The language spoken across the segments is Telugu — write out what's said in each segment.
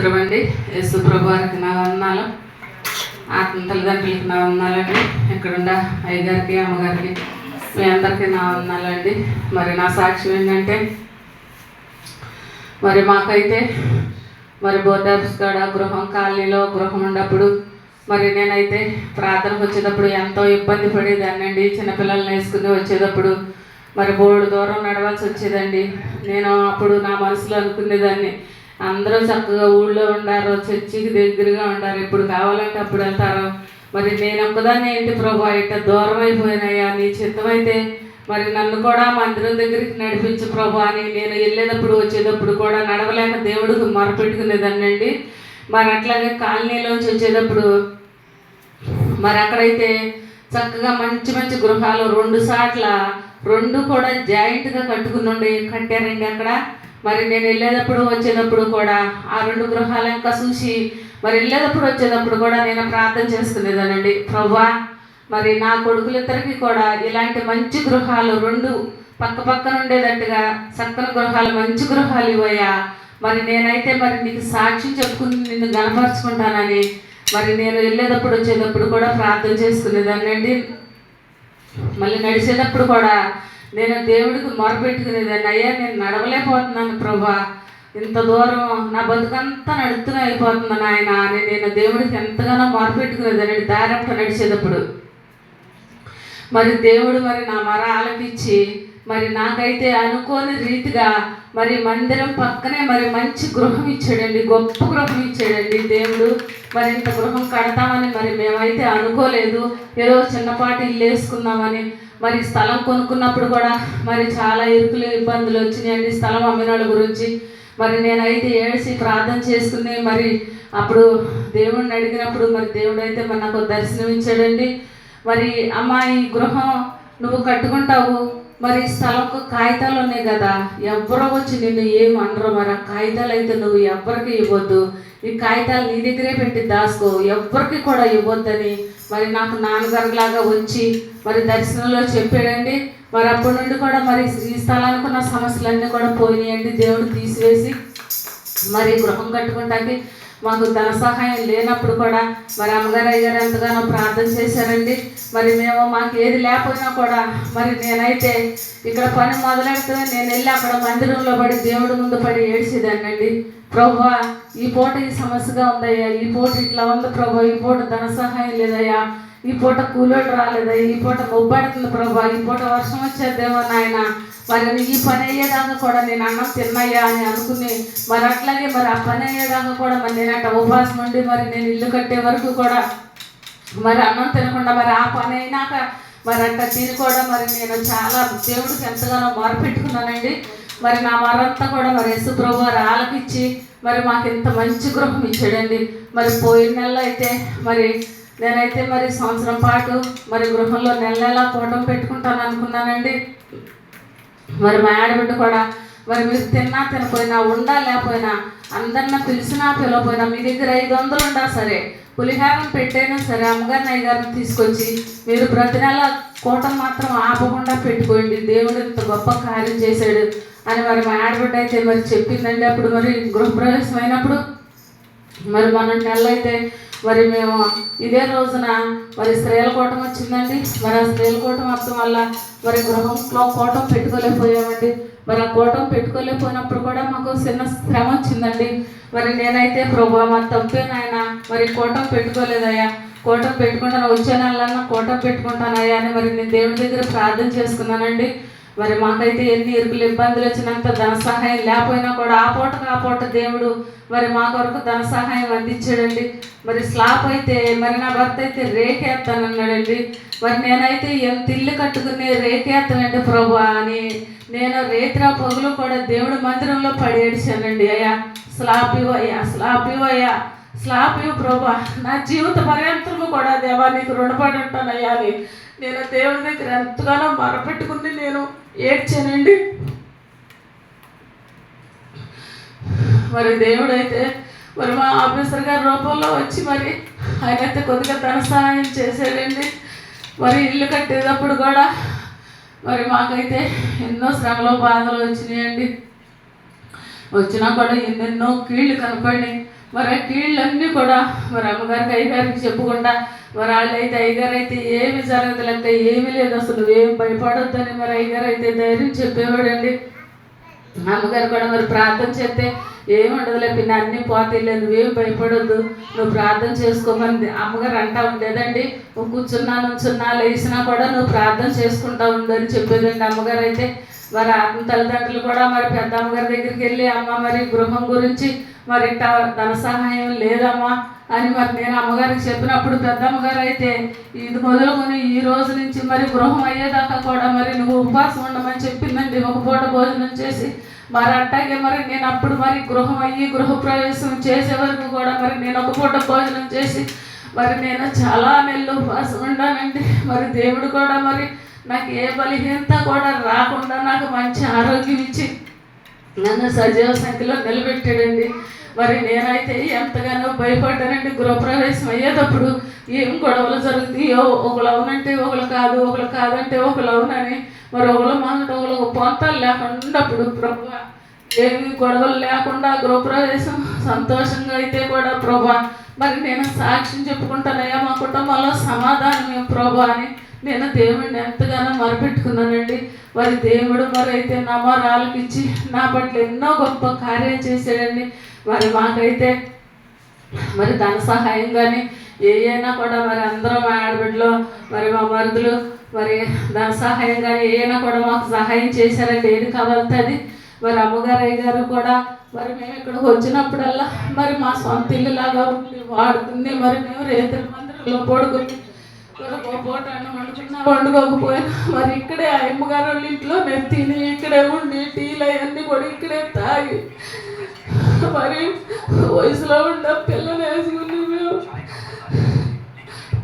స్తోత్రం అండి యేసు ప్రభువారికి నా వందనాలు. ఆత్మ తల్లిదండ్రులకి నా వందనాలండి. ఇక్కడున్న అయ్యగారికి అమ్మగారికి? మీ అందరికీ నా వందనాలండి. మరి నా సాక్ష్యం ఏంటంటే మరి మాకైతే మరి బోర్డర్స్ కాడ గృహం కాలనీలో గృహం ఉన్నప్పుడు మరి నేనైతే ప్రార్థనకు వచ్చేటప్పుడు ఎంతో ఇబ్బంది పడేదాన్నండి చిన్నపిల్లల్ని వేసుకుని వచ్చేటప్పుడు మరి బోర్డు దూరం నడవాల్సి వచ్చేదండి. నేను అప్పుడు నా మనసులో అనుకునేదాన్ని అందరూ చక్కగా ఊళ్ళో ఉండారు చర్చికి దగ్గరగా ఉండారు. ఇప్పుడు కావాలంటే అప్పుడు వెళ్తారు. మరి నేను ఒక్కదాన్ని ఏంటి ప్రభు ఇట్ట దూరం అయిపోయినాయా నీ చిత్తమైతే మరి నన్ను కూడా మందిరం దగ్గరికి నడిపించు ప్రభు అని నేను వెళ్ళేటప్పుడు వచ్చేటప్పుడు కూడా నడవలేక దేవుడికి మొరపెట్టుకునేదాన్నండి. మరి అట్లాగే కాలనీలోంచి వచ్చేటప్పుడు మరి అక్కడైతే చక్కగా మంచి మంచి గృహాలు రెండు సాట్ల రెండు కూడా జాయింట్గా కట్టుకుని ఉండి కట్టారండి అక్కడ. మరి నేను వెళ్ళేటప్పుడు వచ్చేటప్పుడు కూడా ఆ రెండు గృహాలు ఇంకా చూసి మరి వెళ్ళేటప్పుడు వచ్చేటప్పుడు కూడా నేను ప్రార్థన చేసుకునేదానండి ప్రవ్వా మరి నా కొడుకులిద్దరికి కూడా ఇలాంటి మంచి గృహాలు రెండు పక్క పక్కన ఉండేటట్టుగా చక్కని గృహాలు మంచి గృహాలు ఇవ్వయా మరి నేనైతే మరి నీకు సాక్ష్యం చెప్పుకుని నిన్ను గనపరుచుకుంటానని మరి నేను వెళ్ళేటప్పుడు వచ్చేటప్పుడు కూడా ప్రార్థన చేసుకునేదాన్ని అండి మళ్ళీ నడిచేటప్పుడు కూడా నేను దేవుడికి మొరపెట్టుకునేదాన్ని. అయ్యా నేను నడవలేకపోతున్నాను ప్రభా. ఇంత దూరం నా బతుకంతా నడుస్తూనే అయిపోతుంది ఆయన అని నేను దేవుడికి ఎంతగానో మొరపెట్టుకునేదాన్ని. దారంతో నడిచేటప్పుడు. మరి దేవుడు మరి నా మర ఆలపించి మరి నాకైతే అనుకోని రీతిగా మరి మందిరం పక్కనే మరి మంచి గృహం ఇచ్చాడండి. గొప్ప గృహం ఇచ్చాడండి దేవుడు. మరి ఇంత గృహం కడతామని మరి మేమైతే అనుకోలేదు. ఏదో చిన్నపాటి ఇల్లు వేసుకుందామని మరి స్థలం కొనుక్కున్నప్పుడు కూడా మరి చాలా ఇరుకులు ఇబ్బందులు వచ్చినాయండి స్థలం అమ్మిన వాళ్ళ గురించి. మరి నేనైతే ఏడిసి ప్రార్థన చేసుకుని మరి అప్పుడు దేవుడిని అడిగినప్పుడు మరి దేవుడు అయితే మరి నాకు దర్శనం ఇచ్చాడండి మరి అమ్మాయి గృహం నువ్వు కట్టుకుంటావు మరి స్థలంకు కాగితాలు ఉన్నాయి కదా ఎవ్వరో వచ్చి నిన్ను ఏం అనరు మరి. ఆ కాగితాలు అయితే నువ్వు ఎవ్వరికి ఇవ్వద్దు. ఈ కాగితాలు నీ దగ్గరే పెట్టి దాసుకో. ఎవ్వరికి కూడా ఇవ్వద్దని. మరి నాకు నాన్నగారు లాగా వచ్చి మరి దర్శనంలో చెప్పాడండి. మరి అప్పటి నుండి కూడా మరి ఈ స్థలానికి ఉన్న సమస్యలన్నీ కూడా పోయినాయండి. దేవుడు తీసివేసి మరి గృహం కట్టుకుంటానికి మాకు ధన సహాయం లేనప్పుడు కూడా మరి అమ్మగారు అయ్యారు ఎంతగానో ప్రార్థన చేశారండి. మరి మేము మాకు ఏది లేకపోయినా కూడా మరి నేనైతే ఇక్కడ పని మొదలెడితే నేను వెళ్ళి అక్కడ మందిరంలో పడి దేవుడి ముందు పడి ఏడ్చేదాన్నండి. ప్రభు ఈ పూట ఈ సమస్యగా ఉందయ్యా ఈ పూట ఇట్లా ఉంది ప్రభు ఈ పూట ధన సహాయం లేదయ్యా ఈ పూట కూలోడు రాలేదయ్యా ఈ పూట మొబ్బడుతుంది ప్రభు ఈ పూట వర్షం వచ్చేద్దేమో నాయన మరి ఈ పని అయ్యేదాకా కూడా నేను అన్నం తిన్నయ్యా అని అనుకుని మరి అట్లాగే మరి ఆ పని అయ్యేదాకా కూడా మరి నేను ఉపవాసం ఉండి మరి నేను ఇల్లు కట్టే వరకు కూడా మరి అన్నం తినకుండా మరి ఆ పని అయినాక మరి అంట తిని కూడా మరి నేను చాలా దేవుడికి ఎంతగానో మొరపెట్టుకున్నానండి మరి నా మరంతా కూడా మరి యేసు ప్రభు వారు ఆలకిచ్చి మరి మాకు ఇంత మంచి గృహం ఇచ్చాడండి. మరి పోయిన నెలలో అయితే మరి నేనైతే మరి సంవత్సరం పాటు మరి గృహంలో నెల నెలా కూటం పెట్టుకుంటాను అనుకున్నానండి. మరి మా ఆడబిడ్డ కూడా మరి మీరు తిన్నా తినపోయినా ఉండా లేకపోయినా అందరిని పిలిచినా పిలవపోయినా మీ దగ్గర ఐదు వందలు ఉండా సరే పులిహారం పెట్టైనా సరే అమ్మగారిని అయ్యగారిని తీసుకొచ్చి మీరు ప్రతి నెల కూటం మాత్రం ఆపకుండా పెట్టుకోండి. దేవుడు ఇంత గొప్ప కార్యం చేశాడు అని మరి మా ఆడబిడ్డ అయితే మరి చెప్పిందండి. అప్పుడు మరి గృహప్రవేశం అయినప్పుడు మరి మన నెల అయితే మరి మేము ఇదే రోజున మరి స్త్రీల కూటం వచ్చిందండి. మరి ఆ స్త్రీల కూటం మొత్తం వల్ల మరి గృహంలో కూటం పెట్టుకోలేకపోయామండి. మరి ఆ కూటం పెట్టుకోలేకపోయినప్పుడు కూడా మాకు చిన్న శ్రమ వచ్చిందండి. మరి నేనైతే ప్రభా మా తప్పే నాయన మరి కూటం పెట్టుకోలేదయ్యా. కూటం పెట్టుకుంటాను వచ్చే నెలన్నా కూటం పెట్టుకుంటానయ్యా అని మరి నేను దేవుడి దగ్గర ప్రార్థన చేసుకున్నానండి. మరి మాకైతే ఎన్ని ఇరుకులు ఇబ్బందులు వచ్చినంత ధన సహాయం లేకపోయినా కూడా ఆ పూట ఆ పూట దేవుడు మరి మా కొరకు ధన సహాయం అందించాడండి. మరి స్లాప్ అయితే మరి నా భర్త అయితే రేఖేస్తానన్నాడండి మరి నేనైతే ఏం తిల్లు కట్టుకుని రేఖేస్తానండి ప్రభు అని నేను రేత్ర పొగులు కూడా దేవుడు మందిరంలో పడివేడిచానండి అయ్యా స్లాప్ ఇవ్వయ్యా స్లాప్ ఇవ్వయ్యా స్లాప్ ఇవ్వు ప్రభా. నా జీవిత పర్యంతము కూడా దేవా నీకు రుణపడి ఉంటానయ్యా అని నేను దేవుని దగ్గర ఎంతగానో మరపెట్టుకుంది నేను ఏడ్చానండి. మరి దేవుడు అయితే మరి మా ఆఫీసర్ గారి రూపంలో వచ్చి మరి ఆయన అయితే కొద్దిగా ధన సహాయం చేశాడండి. మరి ఇల్లు కట్టేటప్పుడు కూడా మరి మాకైతే ఎన్నో శ్రమలో బాధలు వచ్చినాయండి. వచ్చినా కూడా ఎన్నెన్నో కీళ్ళు కనపడినాయి. మరి ఆ కీళ్ళన్నీ కూడా మరి అమ్మగారికి అయ్యగారికి చెప్పుకుంటా మరి వాళ్ళైతే అయ్యగారు అయితే ఏమి జరగదులంటే ఏమీ లేదు. అసలు ఏమి భయపడొద్దని మరి అయ్యగారు అయితే ధైర్యం చెప్పేవాడండి. అమ్మగారు కూడా మరి ప్రార్థన చేస్తే ఏముండదులే పిన్న అన్నీ పోతాయిలే నువ్వేం భయపడొద్దు నువ్వు ప్రార్థన చేసుకోమని అమ్మగారు అంటా ఉండేదండి. నువ్వు కూర్చున్నా నుంచున్నా లేచినా కూడా నువ్వు ప్రార్థన చేసుకుంటా ఉందని చెప్పేదండి అమ్మగారు అయితే మరి ఆత్మ తల్లిదండ్రులు కూడా మరి పెద్ద అమ్మగారి దగ్గరికి వెళ్ళి అమ్మ మరి గృహం గురించి మరి ఇట్ట ధన సహాయం లేదమ్మా అని మరి నేను అమ్మగారికి చెప్పినప్పుడు పెద్దమ్మగారు అయితే ఇది మొదలుకొని ఈ రోజు నుంచి మరి గృహం అయ్యేదాకా కూడా మరి నువ్వు ఉపవాసం ఉండమని చెప్పిందండి ఒక పూట భోజనం చేసి మరి అట్టాగే మరి నేను అప్పుడు మరి గృహం అయ్యి గృహ ప్రవేశం చేసే వరకు కూడా మరి నేను ఒక పూట భోజనం చేసి మరి నేను చాలా నెలలు ఉపవాసం ఉండానండి. మరి దేవుడు కూడా మరి నాకు ఏ బలహీనత కూడా రాకుండా నాకు మంచి ఆరోగ్యం ఇచ్చి నన్ను సజీవ సంఖ్యలో నిలబెట్టాడండి. మరి నేనైతే ఎంతగానో భయపడ్డానండి. గృహప్రవేశం అయ్యేటప్పుడు ఏం గొడవలు జరుగుతాయో ఒకరు అవునంటే ఒకరు కాదు ఒకరు కాదంటే ఒకళ్ళు అవునని మరి ఒకళ్ళు మాట ఒకళ్ళు పొంతాలు లేకుండా ప్రభు ఏమి గొడవలు లేకుండా గృహప్రవేశం సంతోషంగా అయితే కూడా ప్రభా మరి నేను సాక్ష్యం చెప్పుకుంటానయ్యా మా కుటుంబంలో సమాధానం ప్రభా అని నేను దేవుడిని ఎంతగానో మరపెట్టుకున్నానండి. మరి దేవుడు మరి అయితే నా నా పట్ల ఎన్నో గొప్ప కార్యం చేశాడండి. మరి మాకైతే మరి ధన సహాయం కానీ ఏ అయినా కూడా మరి అందరం మా ఆడబిడ్డలో మరి మా మరుదులు మరి ధన సహాయం కానీ ఏ అయినా కూడా మాకు సహాయం చేశారండి. ఏది కావాలంటే అది. మరి అమ్మగారు అయ్యగారు కూడా మరి మేము ఇక్కడికి వచ్చినప్పుడల్లా మరి మా సొంత ఇల్లు లాగా ఉండి వాడుతుంది మరి మేము రేతుల మందిరంలో పడుకుని ఒక పూట అన్నం వండుకున్నా వండుకోకపోయినా మరి ఇక్కడే ఆ అమ్మగారు వాళ్ళ ఇంట్లో నేను తిని ఇక్కడే ఉండి టీలు అవన్నీ కూడా ఇక్కడే తాగి మరి వయసులో ఉన్న పిల్లలు వేసుకుని మేము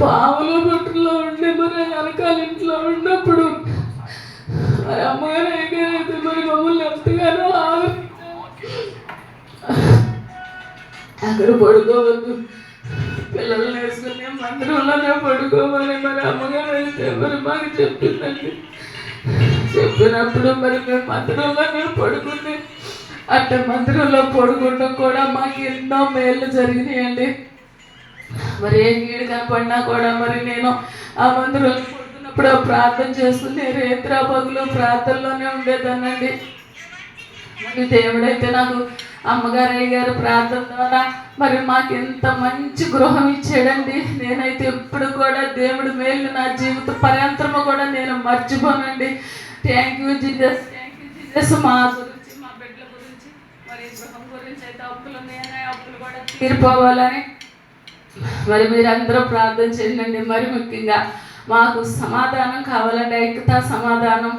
పాముల బొట్టులో ఉండి మరి వెనకాల ఇంట్లో ఉన్నప్పుడు మరి అమ్మగారు అయ్యగారు ఎంతగానో ఆదరించారు. అక్కడ పడుకోవద్దు. పిల్లల్ని వేసుకుని మందిరంలోనే పడుకోమని మరి అమ్మగారు అయితే మరి మాకు చెప్తుందండి చెప్పినప్పుడు మరి మేము మందిరంలోనే పడుకుని అట్ట మందిరంలో పడుకుంటాం కూడా మాకు ఎన్నో మేళ్ళు జరిగినాయండి. మరి ఏ కీడు కనపడినా కూడా మరి నేను ఆ మందిరంలో పడుకున్నప్పుడు ఆ ప్రార్థన చేసుకుని రేత్రా పగులు ప్రార్థనలోనే ఉండేదానండి మరి దేవుడైతే నాకు అమ్మగారయ్య గారు ప్రార్థన ద్వారా మరి మాకు ఎంత మంచి గృహం ఇచ్చాడండి. నేనైతే ఎప్పుడు కూడా దేవుడు మేలు నా జీవిత పర్యంతరము కూడా నేను మర్చిపోనండి. Thank you Jesus thank you Jesus మా గురించి మా బిడ్డల గురించి మరి గృహం గురించి అయితే అప్పులు ఉన్నాయని అప్పులు కూడా తీరిపోవాలని మరి మీరందరూ ప్రార్థన చేయండి. మరి ముఖ్యంగా మాకు సమాధానం కావాలండి. ఐక్యత సమాధానం.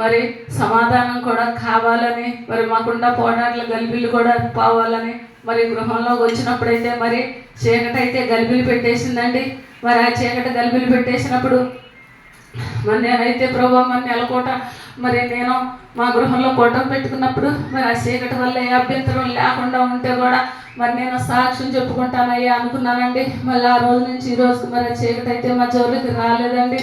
మరి సమాధానం కూడా కావాలని మరి మాకుండా పోరాట్ల గలిబిలు కూడా పోవాలని మరి గృహంలోకి వచ్చినప్పుడైతే మరి చీకటి అయితే గలిబిలు పెట్టేసిందండి. మరి ఆ చీకటి గలిబిలు పెట్టేసినప్పుడు మరి నేనైతే ప్రభా మరి నెలకోట మరి నేను మా గృహంలో కోటం పెట్టుకున్నప్పుడు మరి ఆ చీకటి వల్ల ఏ అభ్యంతరం లేకుండా ఉంటే కూడా మరి నేను సాక్ష్యం చెప్పుకుంటానయ్యా అనుకున్నానండి. మళ్ళీ ఆ రోజు నుంచి ఈ రోజుకి మరి ఆ చీకటి అయితే మా జోలికి రాలేదండి.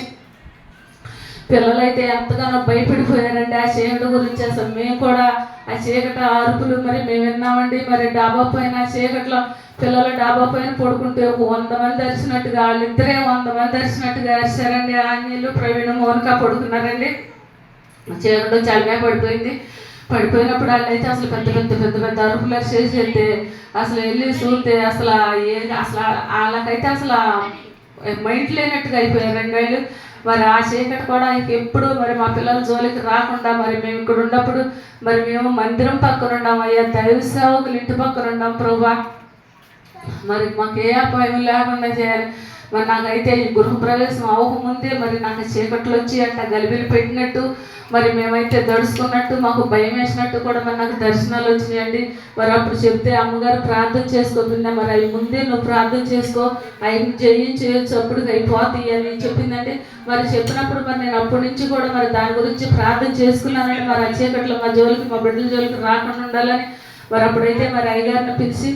పిల్లలైతే ఎంతగానో భయపడిపోయారండి. ఆ చీకటి గురించి అసలు మేము కూడా ఆ చీకటి అరుపులు మరి మేము విన్నామండి. మరి డాబా పైన ఆ చీకట్లో పిల్లలు డాబా పైన పడుకుంటే ఒక వంద మంది అరిచినట్టుగా వాళ్ళిద్దరే వంద మంది అరిచినట్టుగా అరిచారండి. ఆంజనేయులు ప్రవీణ మోనిక పడుకున్నారండి. చీకటి చలిమే పడిపోయింది. పడిపోయినప్పుడు వాళ్ళైతే అసలు పెద్ద పెద్ద పెద్ద పెద్ద అరుపులు చేసి వెళ్తే అసలు వెళ్ళి చూస్తే అసలు ఏ అసలు వాళ్ళకైతే అసలు మైండ్ లేనట్టుగా అయిపోయారు. రెండేళ్ళు మరి ఆ చీకటి కూడా ఎప్పుడు మరి మా పిల్లల జోలికి రాకుండా మరి మేము ఇక్కడ ఉన్నప్పుడు మరి మేము మందిరం పక్కన ఉన్నాం అయ్యా దైవ సేవకులు ఇంటి పక్కన ఉన్నాం ప్రభా. మరి మాకు ఏ అపాయం లేకుండా చేయాలి. మరి నాకైతే ఈ గృహ ప్రవేశం అవ్వకముందే మరి నాకు చీకట్లు వచ్చి అంట గలిబిలు పెట్టినట్టు మరి మేమైతే దడుచుకున్నట్టు మాకు భయం వేసినట్టు కూడా మరి నాకు దర్శనాలు వచ్చినాయండి. మరి అప్పుడు చెప్తే అమ్మగారు ప్రార్థన చేసుకోకుండా మరి అవి ముందే నువ్వు ప్రార్థన చేసుకో అవి జయించేయచ్చు అప్పుడు అయిపోతాయి అని చెప్పిందండి. మరి చెప్పినప్పుడు మరి నేను అప్పటి నుంచి కూడా మరి దాని గురించి ప్రార్థన చేసుకున్నానండి. మరి ఆ చీకట్లో మా జోలికి మా బిడ్డల జోలికి రాకుండా ఉండాలని మరి అప్పుడైతే మరి అయ్యగారిని పిలిచి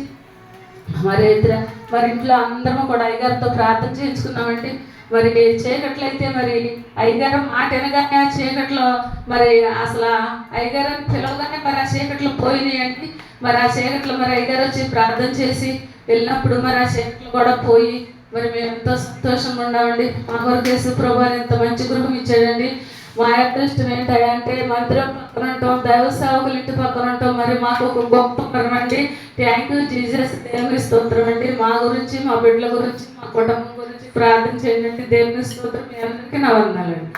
మరి ఇద్దరు మరి ఇంట్లో అందరం కూడా అయ్యగారితో ప్రార్థన చేయించుకున్నామండి. మరి చీకట్లో మరి అయ్యగారు మాట వినగానే ఆ చీకట్లో మరి అసలు అయ్యగారు పిలవగానే మరి ఆ చీకట్లు పోయినాయండి. మరి ఆ చీకట్లో మరి అయ్యగారు వచ్చి ప్రార్థన చేసి వెళ్ళినప్పుడు మరి ఆ చీకట్లు కూడా పోయి మరి మేము ఎంతో సంతోషంగా ఉన్నామండి. మా కొరకు యేసు ప్రభు అని ఎంత మంచి గృహం ఇచ్చాడండి. మా అదృష్టం ఏంటంటే మందిరం పక్కన ఉంటాం దైవ సేవకులు ఇంటి పక్కన ఉంటాం. మరి మాకు ఒక గొప్ప వరం అండి. థ్యాంక్ యూ జీసస్ దేవుని స్తోత్రం అండి. మా గురించి మా బిడ్డల గురించి మా కుటుంబం గురించి ప్రార్థన చేయండి. దేవుని స్తోత్రం మీ అందరికీ నా వందాలండి